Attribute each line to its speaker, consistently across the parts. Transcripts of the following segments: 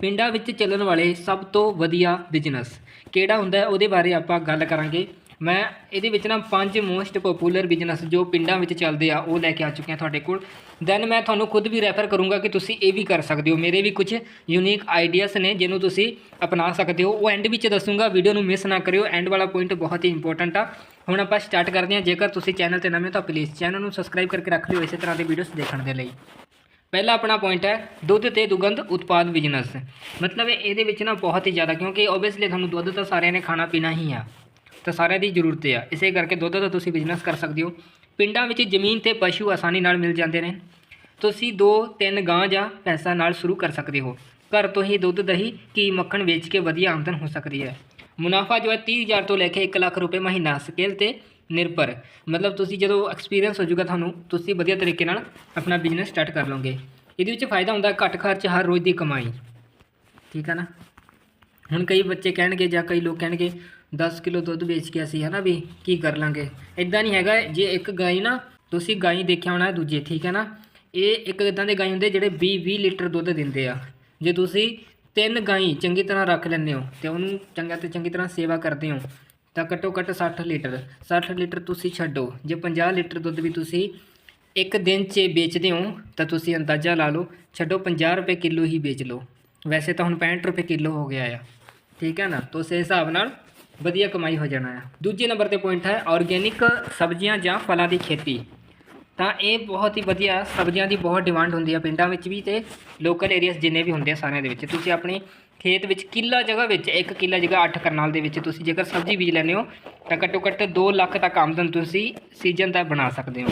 Speaker 1: ਪਿੰਡਾਂ ਵਿੱਚ ਚੱਲਣ ਵਾਲੇ ਸਭ ਤੋਂ ਵਧੀਆ ਬਿਜ਼ਨਸ ਕਿਹੜਾ ਹੁੰਦਾ ਹੈ, ਉਹਦੇ ਬਾਰੇ ਆਪਾਂ ਗੱਲ ਕਰਾਂਗੇ। ਮੈਂ ਇਹਦੇ ਵਿੱਚ ਨਾ ਪੰਜ ਮੋਸਟ ਪਪੂਲਰ ਬਿਜ਼ਨਸ ਜੋ ਪਿੰਡਾਂ ਵਿੱਚ ਚੱਲਦੇ ਆ, ਉਹ ਲੈ ਕੇ ਆ ਚੁੱਕਿਆ ਤੁਹਾਡੇ ਕੋਲ। ਦੈਨ ਮੈਂ ਤੁਹਾਨੂੰ ਖੁਦ ਵੀ ਰੈਫਰ ਕਰੂੰਗਾ ਕਿ ਤੁਸੀਂ ਇਹ ਵੀ ਕਰ ਸਕਦੇ ਹੋ। ਮੇਰੇ ਵੀ ਕੁਝ ਯੂਨੀਕ ਆਈਡੀਆਸ ਨੇ ਜਿਹਨੂੰ ਤੁਸੀਂ ਅਪਣਾ ਸਕਦੇ ਹੋ। ਉਹ ਐਂਡ ਵਿੱਚ ਦੱਸੂੰਗਾ ਵੀਡੀਓ ਨੂੰ ਮਿਸ ਨਾ ਕਰਿਓ। ਐਂਡ ਵਾਲਾ ਪੁਆਇੰਟ ਬਹੁਤ ਹੀ ਇੰਪੋਰਟੈਂਟ ਆ। ਹੁਣ ਆਪਾਂ ਸਟਾਰਟ ਕਰਦੇ ਹਾਂ। ਜੇਕਰ ਤੁਸੀਂ ਚੈਨਲ ਤੇ ਨਵੇਂ ਹੋ ਤਾਂ ਪਲੀਜ਼ ਚੈਨਲ ਨੂੰ ਸਬਸਕ੍ਰਾਈਬ ਕਰਕੇ ਰੱਖ ਲਿਓ, ਇਸੇ ਤਰ੍ਹਾਂ ਦੇ ਵੀਡੀਓਜ਼ ਦੇਖਣ ਦੇ ਲਈ। ਪਹਿਲਾ ਆਪਣਾ ਪੁਆਇੰਟ ਹੈ, ਦੁੱਧ ਤੇ ਦੁਗੰਧ ਉਤਪਾਦ ਬਿਜ਼ਨਸ ਮਤਲਬ ਇਹਦੇ ਵਿੱਚ ਨਾ ਬਹੁਤ ਹੀ ਜ਼ਿਆਦਾ, ਕਿਉਂਕਿ ਓਬਵੀਅਸਲੀ ਤੁਹਾਨੂੰ ਦੁੱਧ ਤਾਂ ਸਾਰਿਆਂ ਨੇ ਖਾਣਾ ਪੀਣਾ ਹੀ ਆ। ਤਾਂ ਸਾਰਿਆਂ ਦੀ ਜ਼ਰੂਰਤ ਆ। ਇਸੇ ਕਰਕੇ ਦੁੱਧ ਦਾ ਤੁਸੀਂ ਬਿਜ਼ਨਸ ਕਰ ਸਕਦੇ ਹੋ। ਪਿੰਡਾਂ ਵਿੱਚ ਜ਼ਮੀਨ ਤੇ ਪਸ਼ੂ ਆਸਾਨੀ ਨਾਲ ਮਿਲ ਜਾਂਦੇ ਨੇ। ਤੁਸੀਂ ਦੋ, ਤਿੰਨ ਗਾਂ ਜਾਂ ਭੈਂਸਾਂ ਨਾਲ ਸ਼ੁਰੂ ਕਰ ਸਕਦੇ ਹੋ। ਘਰ ਤੋਂ ਹੀ ਦੁੱਧ, ਦਹੀਂ, ਘੀ, ਮੱਖਣ ਵੇਚ ਕੇ ਵਧੀਆ ਆਮਦਨ ਹੋ ਸਕਦੀ ਹੈ। ਮੁਨਾਫਾ ਜੋ ਹੈ 30000 ਤੋਂ ਲੈ ਕੇ 1 ਲੱਖ ਰੁਪਏ ਮਹੀਨਾ। ਸਕੇਲ ਤੇ ਨਿਰਭਰ। ਮਤਲਬ ਤੁਸੀਂ ਜਦੋਂ ਐਕਸਪੀਰੀਅੰਸ ਹੋ ਜਾਊਗਾ ਤੁਹਾਨੂੰ, ਤੁਸੀਂ ਵਧੀਆ ਤਰੀਕੇ ਨਾਲ ਆਪਣਾ ਬਿਜ਼ਨਸ ਸਟਾਰਟ ਕਰ ਲਓਗੇ। ਇਹਦੇ ਵਿੱਚ ਫਾਇਦਾ ਹੁੰਦਾ ਘੱਟ ਖਰਚ ਹਰ ਰੋਜ਼ ਦੀ ਕਮਾਈ। ਠੀਕ ਹੈ ਨਾ? ਹੁਣ ਕਈ ਬੱਚੇ ਕਹਿਣਗੇ ਜਾਂ ਕਈ ਲੋਕ ਕਹਿਣਗੇ 10 ਕਿਲੋ ਦੁੱਧ ਵੇਚ ਕੇ ਅਸੀਂ ਹੈ ਨਾ ਵੀ ਕੀ ਕਰ ਲਾਂਗੇ? ਇਦਾਂ ਨਹੀਂ ਹੈਗਾ, ਜੇ ਇੱਕ ਗਾਈ ਨਾ, ਤੁਸੀਂ ਗਾਈ ਦੇਖਿਆ ਹੋਣਾ ਦੂਜੇ, ਠੀਕ ਹੈ ਨਾ? ਇਹ ਇੱਕ ਇਦਾਂ ਦੇ ਗਾਈ ਹੁੰਦੇ ਜਿਹੜੇ 20 20 ਲੀਟਰ ਦੁੱਧ ਦਿੰਦੇ ਆ। ਜੇ ਤੁਸੀਂ ਤਿੰਨ ਗਾਈ ਚੰਗੀ ਤਰ੍ਹਾਂ ਰੱਖ ਲੈਂਦੇ ਹੋ ਤੇ ਉਹਨੂੰ ਚੰਗਾ ਤੇ ਚੰਗੀ ਤਰ੍ਹਾਂ ਸੇਵਾ ਕਰਦੇ ਹੋ ਤਾਂ ਘੱਟੋ ਘੱਟ 60 ਲੀਟਰ। 60 ਲੀਟਰ ਤੁਸੀਂ ਛੱਡੋ। ਜੇ 50 ਲੀਟਰ ਦੁੱਧ ਵੀ ਤੁਸੀਂ ਇੱਕ ਦਿਨ 'ਚ ਵੇਚਦੇ ਹੋ, ਤਾਂ ਤੁਸੀਂ ਅੰਦਾਜ਼ਾ ਲਾ ਲਓ, ਛੱਡੋ 50 ਰੁਪਏ ਕਿਲੋ ਹੀ ਵੇਚ ਲਓ। ਵੈਸੇ ਤਾਂ ਹੁਣ 65 ਰੁਪਏ ਕਿਲੋ ਹੋ ਗਿਆ ਆ। ਠੀਕ ਹੈ ਨਾ? ਤਾਂ ਉਸੇ ਹਿਸਾਬ ਨਾਲ ਵਧੀਆ ਕਮਾਈ ਹੋ ਜਾਣਾ ਆ। ਦੂਜੇ ਨੰਬਰ ਤੇ ਪੁਆਇੰਟ ਹੈ ਆਰਗੇਨਿਕ ਸਬਜ਼ੀਆਂ ਜਾਂ ਫਲਾਂ ਦੀ ਖੇਤੀ। ਤਾਂ ਇਹ ਬਹੁਤ ਹੀ ਵਧੀਆ ਸਬਜ਼ੀਆਂ ਦੀ ਬਹੁਤ ਡਿਮਾਂਡ ਹੁੰਦੀ ਆ ਪਿੰਡਾਂ ਵਿੱਚ ਵੀ ਤੇ ਲੋਕਲ ਏਰੀਆਸ ਜਿੰਨੇ ਵੀ ਹੁੰਦੇ ਆ ਸਾਰਿਆਂ ਦੇ ਵਿੱਚ। ਤੁਸੀਂ ਆਪਣੀ ਖੇਤ ਵਿੱਚ ਕਿੱਲਾ ਜਗ੍ਹਾ ਵਿੱਚ, ਇੱਕ ਕਿੱਲਾ ਜਗ੍ਹਾ 8 ਕਰਨਾਲ ਦੇ ਵਿੱਚ ਤੁਸੀਂ ਜੇਕਰ ਸਬਜ਼ੀ ਬੀਜ ਲੈਂਦੇ ਹੋ, ਤਾਂ ਘੱਟੋ ਘੱਟ 2 ਲੱਖ ਤੱਕ ਆਮਦਨ ਤੁਸੀਂ ਸੀਜ਼ਨ ਦਾ ਬਣਾ ਸਕਦੇ ਹੋ।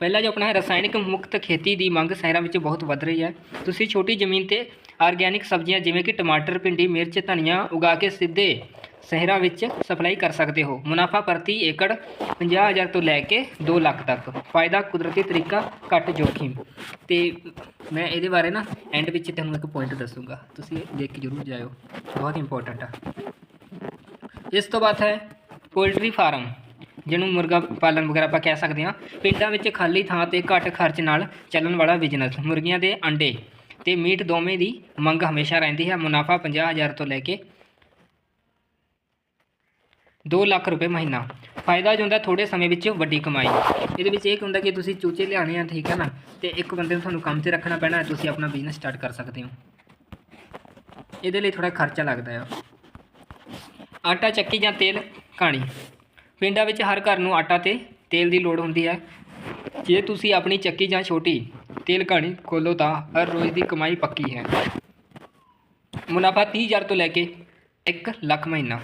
Speaker 1: ਪਹਿਲਾ ਜੋ ਆਪਣਾ ਹੈ ਰਸਾਇਣਿਕ ਮੁਕਤ ਖੇਤੀ ਦੀ ਮੰਗ ਸ਼ਹਿਰਾਂ ਵਿੱਚ ਬਹੁਤ ਵੱਧ ਰਹੀ ਹੈ, ਤੁਸੀਂ ਛੋਟੀ ਜ਼ਮੀਨ ਤੇ ਆਰਗੈਨਿਕ ਸਬਜ਼ੀਆਂ ਜਿਵੇਂ ਕਿ ਟਮਾਟਰ, ਭਿੰਡੀ, ਮਿਰਚ, ਧਨੀਆ ਉਗਾ ਕੇ ਸਿੱਧੇ ਸ਼ਹਿਰਾਂ ਵਿੱਚ ਸਪਲਾਈ ਕਰ ਸਕਦੇ ਹੋ। ਮੁਨਾਫਾ ਪ੍ਰਤੀ ਏਕੜ 50000 ਤੋਂ ਲੈ ਕੇ 2 ਲੱਖ ਤੱਕ। ਫਾਇਦਾ ਕੁਦਰਤੀ ਤਰੀਕਾ ਘੱਟ ਜੋਖਿਮ। ਤੇ ਮੈਂ ਇਹਦੇ ਬਾਰੇ ਨਾ ਐਂਡ ਵਿੱਚ ਤੁਹਾਨੂੰ ਇੱਕ ਪੁਆਇੰਟ ਦੱਸੂਗਾ। ਤੁਸੀਂ ਦੇਖ ਕੇ ਜ਼ਰੂਰ ਜਾਇਓ। ਬਹੁਤ ਇੰਪੋਰਟੈਂਟ ਆ। ਇਸ ਤੋਂ ਬਾਅਦ ਹੈ ਪੋਲਟਰੀ ਫਾਰਮ ਜਿਹਨੂੰ ਮੁਰਗਾ ਪਾਲਣ ਵਗੈਰਾ ਆਪਾਂ ਕਹਿ ਸਕਦੇ ਹਾਂ। ਪਿੰਡਾਂ ਵਿੱਚ ਖਾਲੀ ਥਾਂ ਤੇ ਘੱਟ ਖਰਚ ਨਾਲ ਚੱਲਣ ਵਾਲਾ ਬਿਜ਼ਨਸ ਮੁਰਗੀਆਂ ਦੇ ਅੰਡੇ। ਤੇ ਮੀਟ ਦੋਵੇਂ ਦੀ ਮੰਗ ਹਮੇਸ਼ਾ ਰਹਿੰਦੀ ਹੈ। ਮੁਨਾਫਾ 50000 ਤੋਂ ਲੈ ਕੇ 2 ਲੱਖ ਰੁਪਏ ਮਹੀਨਾ। ਫਾਇਦਾ ਜੋ ਹੁੰਦਾ ਥੋੜੇ ਸਮੇਂ ਵਿੱਚ ਵੱਡੀ ਕਮਾਈ। ਇਹਦੇ ਵਿੱਚ ਇਹ ਹੁੰਦਾ ਕਿ ਤੁਸੀਂ ਚੂਚੇ ਲਿਆਣੇ ਆ, ਠੀਕ ਹੈ ਨਾ? ਤੇ ਇੱਕ ਬੰਦੇ ਨੂੰ ਤੁਹਾਨੂੰ ਕੰਮ ਤੇ ਰੱਖਣਾ ਪੈਣਾ ਤੁਸੀਂ ਆਪਣਾ ਬਿਜ਼ਨਸ ਸਟਾਰਟ ਕਰ ਸਕਦੇ ਹੋ। ਇਹਦੇ ਲਈ ਥੋੜਾ ਖਰਚਾ ਲੱਗਦਾ ਆ। ਆਟਾ, ਚੱਕੀ ਜਾਂ ਤੇਲ, ਕਹਾਣੀ। ਪਿੰਡਾਂ ਵਿੱਚ ਹਰ ਘਰ ਨੂੰ ਆਟਾ ਤੇ ਤੇਲ ਦੀ ਲੋੜ ਹੁੰਦੀ ਹੈ। ਜੇ ਤੁਸੀਂ ਆਪਣੀ ਚੱਕੀ ਜਾਂ ਛੋਟੀ ਤੇਲ ਕਹਾਣੀ ਖੋਲੋ ਤਾਂ ਹਰ ਰੋਜ਼ ਦੀ ਕਮਾਈ ਪੱਕੀ ਹੈ। ਮੁਨਾਫਾ 30000 ਤੋਂ ਲੈ ਕੇ 1 ਲੱਖ ਮਹੀਨਾ।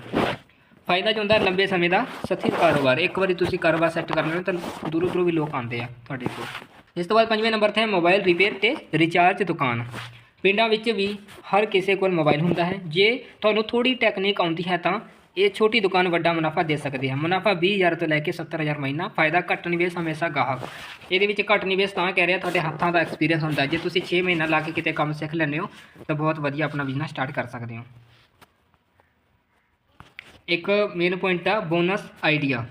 Speaker 1: ਫਾਇਦਾ ਜੋ ਹੁੰਦਾ ਲੰਬੇ ਸਮੇਂ ਦਾ ਸਥਿਰ ਕਾਰੋਬਾਰ। ਇੱਕ ਵਾਰੀ ਤੁਸੀਂ ਕਾਰੋਬਾਰ ਸੈੱਟ ਕਰ ਲੈਣਾ ਤਾਂ ਦੂਰੋਂ ਦੂਰੋਂ ਵੀ ਲੋਕ ਆਉਂਦੇ ਆ ਤੁਹਾਡੇ ਕੋਲ। ਇਸ ਤੋਂ ਬਾਅਦ ਪੰਜਵੇਂ ਨੰਬਰ ਤੇ ਹੈ ਮੋਬਾਈਲ ਰਿਪੇਅਰ ਤੇ ਰਿਚਾਰਜ ਦੁਕਾਨ। ਪਿੰਡਾਂ ਵਿੱਚ ਵੀ ਹਰ ਕਿਸੇ ਕੋਲ ਮੋਬਾਈਲ ਹੁੰਦਾ ਹੈ। ਜੇ ਤੁਹਾਨੂੰ ਥੋੜੀ ਟੈਕਨੀਕ ਆਉਂਦੀ ਹੈ ਤਾਂ ਇਹ ਛੋਟੀ ਦੁਕਾਨ ਵੱਡਾ ਮੁਨਾਫਾ ਦੇ ਸਕਦੀ ਹੈ ਮੁਨਾਫਾ 20000 ਤੋਂ ਲੈ ਕੇ 70000 ਮਹੀਨਾ, ਫਾਇਦਾ ਘੱਟ ਨਿਵੇਸ਼ ਹਮੇਸ਼ਾ ਗਾਹਕ। ਇਹਦੇ ਵਿੱਚ ਘੱਟ ਨਿਵੇਸ਼ ਤਾਂ ਕਹਿ ਰਿਹਾ, ਤੁਹਾਡੇ ਹੱਥਾਂ ਦਾ ਐਕਸਪੀਰੀਅੰਸ ਹੁੰਦਾ। ਜੇ ਤੁਸੀਂ 6 ਮਹੀਨਾ ਲਾ ਕੇ ਕਿਤੇ ਕੰਮ ਸਿੱਖ ਲੈਂਦੇ ਹੋ, ਤਾਂ ਬਹੁਤ ਵਧੀਆ ਆਪਣਾ ਬਿਜ਼ਨਸ ਸਟਾਰਟ ਕਰ ਸਕਦੇ ਹੋ। ਇੱਕ ਮੇਨ ਪੁਆਇੰਟ ਆ ਬੋਨਸ ਆਈਡੀਆ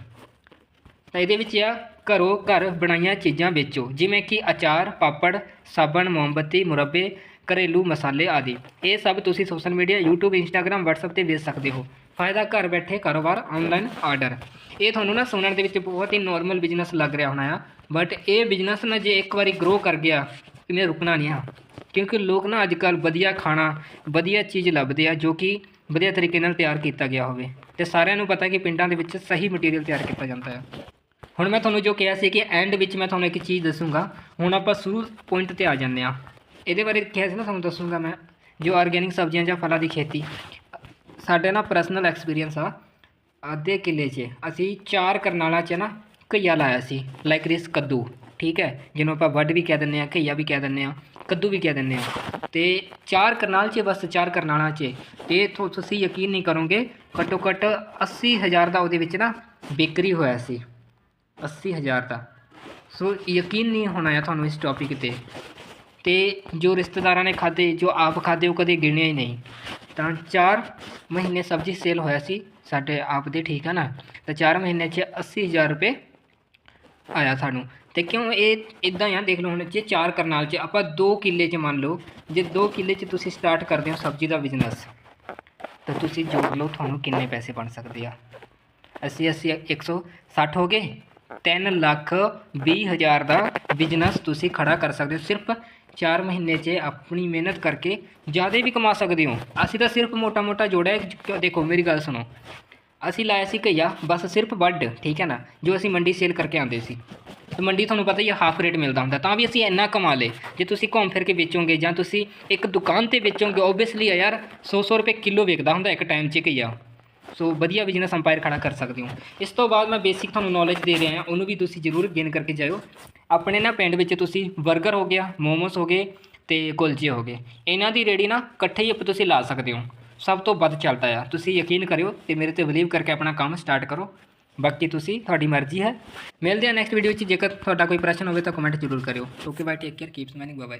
Speaker 1: ਤਾਂ ਇਹਦੇ ਵਿੱਚ ਆ, ਘਰੋਂ ਘਰ ਬਣਾਈਆਂ ਚੀਜ਼ਾਂ ਵੇਚੋ। ਜਿਵੇਂ ਕਿ ਅਚਾਰ, ਪਾਪੜ, ਸਾਬਣ, ਮੋਮਬੱਤੀ, ਮੁਰੱਬੇ, ਘਰੇਲੂ ਮਸਾਲੇ ਆਦਿ। ਇਹ ਸਭ ਤੁਸੀਂ social media YouTube, Instagram, WhatsApp ਤੇ ਵੇਚ ਸਕਦੇ ਹੋ। ਫਾਇਦਾ ਘਰ ਬੈਠੇ ਕਾਰੋਬਾਰ ਆਨਲਾਈਨ ਆਰਡਰ ਇਹ ਤੁਹਾਨੂੰ ਨਾ ਸੁਣਨ ਦੇ ਵਿੱਚ ਬਹੁਤ ਹੀ ਨਾਰਮਲ ਬਿਜ਼ਨਸ ਲੱਗ ਰਿਹਾ ਹੋਣਾ ਆ। ਬਟ ਇਹ ਬਿਜ਼ਨਸ ਨਾ ਜੇ ਇੱਕ ਵਾਰੀ ਗਰੋ ਕਰ ਗਿਆ ਇਹਨੇ ਰੁਕਣਾ ਨਹੀਂ ਆ। ਕਿਉਂਕਿ ਲੋਕ ਨਾ ਅੱਜ ਕੱਲ੍ਹ ਵਧੀਆ ਖਾਣਾ, ਵਧੀਆ ਚੀਜ਼ ਲੱਭਦੇ ਆ, ਜੋ ਕਿ ਵਧੀਆ ਤਰੀਕੇ ਨਾਲ ਤਿਆਰ ਕੀਤਾ ਗਿਆ ਹੋਵੇ। ਤੇ ਸਾਰਿਆਂ ਨੂੰ ਪਤਾ ਕਿ ਪਿੰਡਾਂ ਦੇ ਵਿੱਚ ਸਹੀ ਮਟੀਰੀਅਲ ਤਿਆਰ ਕੀਤਾ ਜਾਂਦਾ ਹੈ ਹੁਣ ਮੈਂ ਤੁਹਾਨੂੰ ਜੋ ਕਿਹਾ ਸੀ ਕਿ ਐਂਡ ਵਿੱਚ ਮੈਂ ਤੁਹਾਨੂੰ ਇੱਕ ਚੀਜ਼ ਦੱਸੂਗਾ। ਹੁਣ ਆਪਾਂ ਸ਼ੁਰੂ ਪੁਆਇੰਟ ਤੇ ਆ ਜਾਂਦੇ ਆ। ਇਹਦੇ ਬਾਰੇ ਕਿਹਾ ਸੀ ਨਾ, ਤੁਹਾਨੂੰ ਦੱਸੂਗਾ ਮੈਂ। ਜੋ ਆਰਗੈਨਿਕ ਸਬਜ਼ੀਆਂ ਜਾਂ ਫਲਾਂ ਦੀ ਖੇਤੀ। ਸਾਡੇ ਨਾ ਪਰਸਨਲ ਐਕਸਪੀਰੀਅੰਸ ਆ, ਅੱਧੇ ਕਿੱਲੇ 'ਚ। ਅਸੀਂ ਚਾਰ ਕਰਨਾਲਾਂ 'ਚ ਨਾ ਘਈਆ ਲਾਇਆ ਸੀ ਲਾਈਕ ਰਿਸ ਕੱਦੂ, ਠੀਕ ਹੈ? ਜਿਹਨੂੰ ਆਪਾਂ ਵੱਡ ਵੀ ਕਹਿ ਦਿੰਦੇ ਆ ਘਈਆ ਵੀ ਕਹਿ ਦਿੰਦੇ ਆ ਕੱਦੂ ਵੀ ਕਹਿ ਦਿੰਦੇ ਆ ਤੇ ਚਾਰ ਕਰਨਾਲ 'ਚ ਬਸ ਚਾਰ ਕਰਨਾਲਾਂ 'ਚ। ਇਹ ਤੁਸੀਂ ਯਕੀਨ ਨਹੀਂ ਕਰੋਗੇ, ਘੱਟੋ ਘੱਟ 80000 ਦਾ ਉਹਦੇ ਵਿੱਚ ਨਾ ਬੇਕਰੀ ਹੋਇਆ ਸੀ। 80000 ਦਾ। ਸੋ ਯਕੀਨ ਨਹੀਂ ਹੋਣਾ ਆ ਤੁਹਾਨੂੰ ਇਸ ਟੌਪਿਕ ਤੇ। ਤੇ ਜੋ ਰਿਸ਼ਤੇਦਾਰਾਂ ਨੇ ਖਾਦੇ ਜੋ ਆਪ ਖਾਦੇ ਉਹ ਕਦੇ ਗਿਣਿਆ ਹੀ ਨਹੀਂ। ਤਾਂ 4 ਮਹੀਨੇ ਸਬਜ਼ੀ ਸੇਲ ਹੋਇਆ ਸੀ, ਸਾਡੇ ਆਪ ਦੇ, ਠੀਕ ਹੈ ਨਾ? ਤਾਂ 4 ਮਹੀਨੇ 'ਚ 80000 ਰੁਪਏ ਆਇਆ ਸਾਨੂੰ। ਤੇ ਕਿਉਂ ਇਹ ਇਦਾਂ ਆ? ਦੇਖ ਲਓ ਹੁਣ, ਜੇ ਚਾਰ ਕਰਨਾਲ 'ਚ ਆਪਾਂ 2 ਕਿੱਲੇ 'ਚ ਮੰਨ ਲਓ, ਜੇ 2 ਕਿੱਲੇ 'ਚ ਤੁਸੀਂ ਸਟਾਰਟ ਕਰਦੇ ਹੋ ਸਬਜ਼ੀ ਦਾ ਬਿਜ਼ਨਸ ਤਾਂ ਤੁਸੀਂ ਜੋੜ ਲਓ ਤੁਹਾਨੂੰ ਕਿੰਨੇ ਪੈਸੇ ਬਣ ਸਕਦੇ ਆ। ਅਸੀਂ ਅਸੀਂ 160 ਹੋ ਗਏ। 3 ਲੱਖ 20 ਹਜ਼ਾਰ ਦਾ ਬਿਜ਼ਨਸ ਤੁਸੀਂ ਖੜਾ ਕਰ ਸਕਦੇ ਹੋ। ਸਿਰਫ 4 ਮਹੀਨੇ 'ਚ ਆਪਣੀ ਮਿਹਨਤ ਕਰਕੇ ਜ਼ਿਆਦਾ ਵੀ ਕਮਾ ਸਕਦੇ ਹੋ। ਅਸੀਂ ਤਾਂ ਸਿਰਫ ਮੋਟਾ-ਮੋਟਾ ਜੋੜਿਆ ਦੇਖੋ, ਮੇਰੀ ਗੱਲ ਸੁਣੋ। ਅਸੀਂ ਲਾਇਆ ਸੀ ਘਈਆ, ਬਸ ਸਿਰਫ ਵੱਡ ਠੀਕ ਹੈ ਨਾ, ਜੋ ਅਸੀਂ ਮੰਡੀ ਸੇਲ ਕਰਕੇ ਆਉਂਦੇ ਸੀ। ਤੇ ਮੰਡੀ ਤੁਹਾਨੂੰ ਪਤਾ ਹੀ ਹੈ ਹਾਫ ਰੇਟ ਮਿਲਦਾ ਹੁੰਦਾ। ਤਾਂ ਵੀ ਅਸੀਂ ਇੰਨਾ ਕਮਾ ਲੇ ਜੇ ਤੁਸੀਂ ਘੁੰਮ ਫਿਰ ਕੇ ਵੇਚੋਗੇ ਜਾਂ ਤੁਸੀਂ ਇੱਕ ਦੁਕਾਨ ਤੇ ਵੇਚੋਗੇ ਓਬਵੀਅਸਲੀ ਯਾਰ 100-100 ਰੁਪਏ ਕਿਲੋ ਵਿਕਦਾ ਹੁੰਦਾ ਇੱਕ ਟਾਈਮ 'ਚ ਘਈਆ। ਸੋ ਵਧੀਆ ਬਿਜ਼ਨਸ ਅੰਪਾਇਰ ਖੜਾ ਕਰ ਸਕਦੇ ਹੋ। ਇਸ ਤੋਂ ਬਾਅਦ ਮੈਂ ਬੇਸਿਕ ਤੁਹਾਨੂੰ ਨੌਲੇਜ ਦੇ ਰਿਹਾ, ਉਹਨੂੰ ਵੀ ਤੁਸੀਂ ਜ਼ਰੂਰ ਗੇਨ ਕਰਕੇ ਜਾਇਓ। ਆਪਣੇ ਨਾ ਪਿੰਡ ਵਿੱਚ ਤੁਸੀਂ 버ਗਰ ਹੋ ਗਿਆ, ਮੋਮੋਸ ਹੋ ਗਏ ਅਤੇ ਕੁਲਚੇ ਹੋ ਗਏ। ਇਹਨਾਂ ਦੀ ਰੇੜੀ ਨਾ ਇਕੱਠੇ ਹੀ ਤੁਸੀਂ ਲਾ ਸਕਦੇ ਹੋ। ਸਭ ਤੋਂ ਵੱਧ ਚੱਲਦਾ ਆ। ਤੁਸੀਂ ਯਕੀਨ ਕਰਿਓ ਅਤੇ ਮੇਰੇ ਤੇ ਬਲੀਵ ਕਰਕੇ ਆਪਣਾ ਕੰਮ ਸਟਾਰਟ ਕਰੋ। ਬਾਕੀ ਤੁਸੀਂ ਤੁਹਾਡੀ ਮਰਜ਼ੀ ਹੈ। ਮਿਲਦੇ ਹਾਂ ਨੈਕਸਟ ਵੀਡੀਓ ਵਿੱਚ। ਜੇਕਰ ਤੁਹਾਡਾ ਕੋਈ ਪ੍ਰਸ਼ਨ ਹੋਵੇ ਤਾਂ ਕਮੈਂਟ ਜ਼ਰੂਰ ਕਰਿਓ। Okay bye take care keep smiling bye bye